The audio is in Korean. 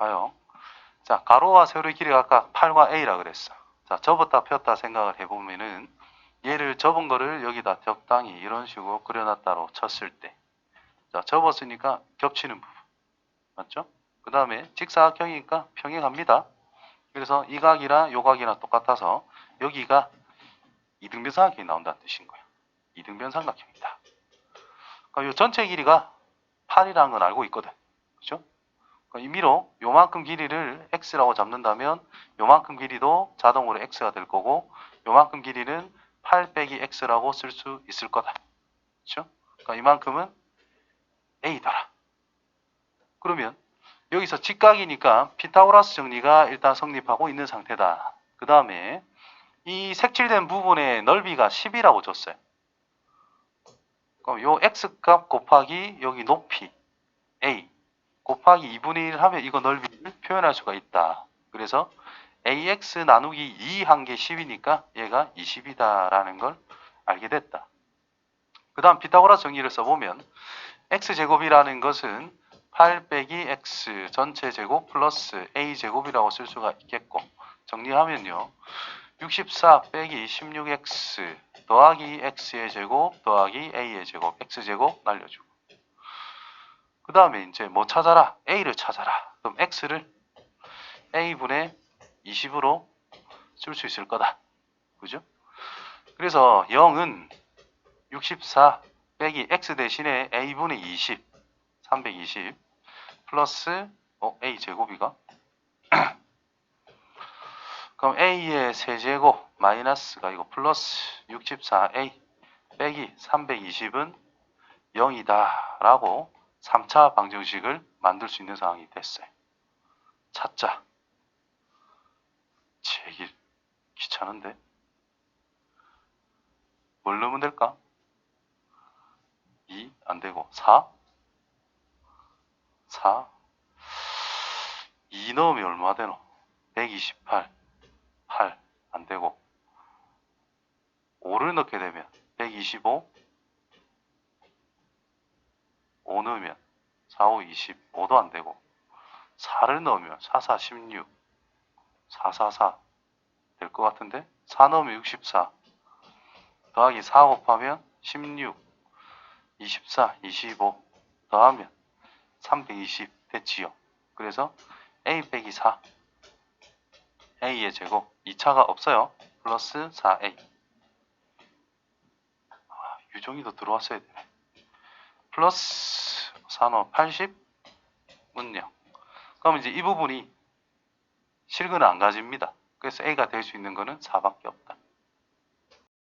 봐요. 자, 가로와 세로의 길이가 아까 8과 A라 그랬어. 자, 접었다 폈다 생각을 해보면은 얘를 접은 거를 여기다 적당히 이런 식으로 그려놨다로 쳤을 때. 자, 접었으니까 겹치는 부분. 맞죠? 그 다음에 직사각형이니까 평행합니다. 그래서 이 각이랑 요 각이랑 똑같아서 여기가 이등변 삼각형이 나온다는 뜻인 거예요. 이등변 삼각형이다. 그러니까 이 전체 길이가 8이라는 건 알고 있거든. 그죠? 임의로 요만큼 길이를 x라고 잡는다면 요만큼 길이도 자동으로 x가 될 거고 요만큼 길이는 8 빼기 x라고 쓸 수 있을 거다. 그죠? 그러니까 이만큼은 a더라. 그러면 여기서 직각이니까 피타고라스 정리가 일단 성립하고 있는 상태다. 그 다음에 이 색칠된 부분의 넓이가 10이라고 줬어요. 그럼 요 x값 곱하기 여기 높이 a 곱하기 2분의 1 하면 이거 넓이를 표현할 수가 있다. 그래서 ax 나누기 2한게 10이니까 얘가 20이다라는 걸 알게 됐다. 그 다음 피타고라스 정리를 써보면 x제곱이라는 것은 8 빼기 x 전체 제곱 플러스 a 제곱이라고 쓸 수가 있겠고 정리하면요. 64 빼기 16x 더하기 x의 제곱 더하기 a의 제곱 x제곱 날려주고 그 다음에 이제 뭐 찾아라? a를 찾아라. 그럼 x를 a분의 20으로 쓸 수 있을 거다. 그죠? 그래서 0은 64 빼기 x 대신에 a분의 20 320 플러스 어, a 제곱이가 그럼 a의 세제곱 마이너스가 이거 플러스 64a 빼기 320은 0이다 라고 3차 방정식을 만들 수 있는 상황이 됐어요. 찾자. 제길 귀찮은데 뭘 넣으면 될까? 2 안되고 4 4 2 넣으면 얼마 되노? 128 8 안되고 5를 넣게 되면 125 5 넣으면 4, 5, 20 5도 안 되고 4를 넣으면 4, 4, 16 4, 4, 4 될 것 같은데 4 넣으면 64 더하기 4 곱하면 16 24, 25 더하면 320 됐지요. 그래서 a 빼기 4 a의 제곱 2차가 없어요. 플러스 4a 아, 유종이도 들어왔어야 되네. 플러스 4너 80 문요. 그럼 이제 이 부분이 실근을 안 가집니다. 그래서 a가 될 수 있는 거는 4밖에 없다.